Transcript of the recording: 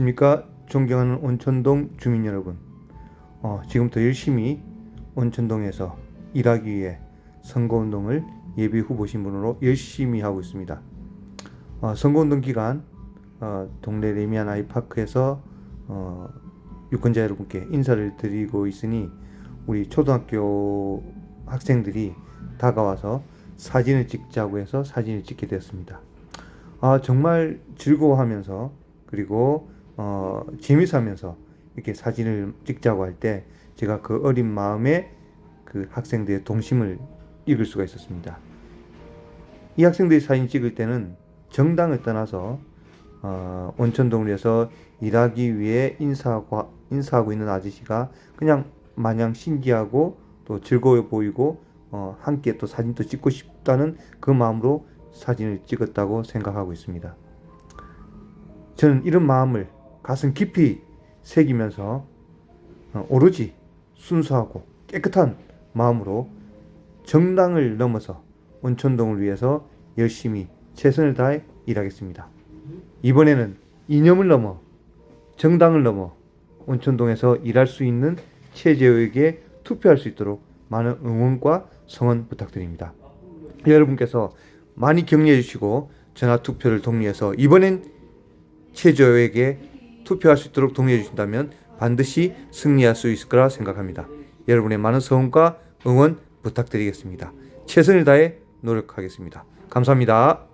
안녕하십니까? 존경하는 온천동 주민 여러분. 어, 지금부터 열심히 온천동에서 일하기 위해 선거운동을 예비 후보 신분으로 열심히 하고 있습니다. 어, 선거운동 기간 어, 동네 레미안 아이파크에서 어, 유권자 여러분께 인사를 드리고 있으니 우리 초등학교 학생들이 다가와서 사진을 찍자고 해서 사진을 찍게 되었습니다. 아 정말 즐거워하면서 그리고 어, 재미있으면서 이렇게 사진을 찍자고 할 때 제가 그 어린 마음에 그 학생들의 동심을 읽을 수가 있었습니다. 이 학생들이 사진 찍을 때는 정당을 떠나서 어, 온천동에서 일하기 위해 인사하고, 인사하고 있는 아저씨가 그냥 마냥 신기하고 또 즐거워 보이고 어, 함께 또 사진도 찍고 싶다는 그 마음으로 사진을 찍었다고 생각하고 있습니다. 저는 이런 마음을 가슴 깊이 새기면서 어, 오로지 순수하고 깨끗한 마음으로 정당을 넘어서 온천동을 위해서 열심히 최선을 다해 일하겠습니다. 이번에는 이념을 넘어 정당을 넘어 온천동에서 일할 수 있는 최재호에게 투표할 수 있도록 많은 응원과 성원 부탁드립니다. 여러분께서 많이 격려해 주시고 전화 투표를 독려해서 이번엔 최재호에게 투표할 수 있도록 독려해 주신다면 반드시 승리할 수 있을 거라 생각합니다. 여러분의 많은 성원과 응원 부탁드리겠습니다. 최선을 다해 노력하겠습니다. 감사합니다.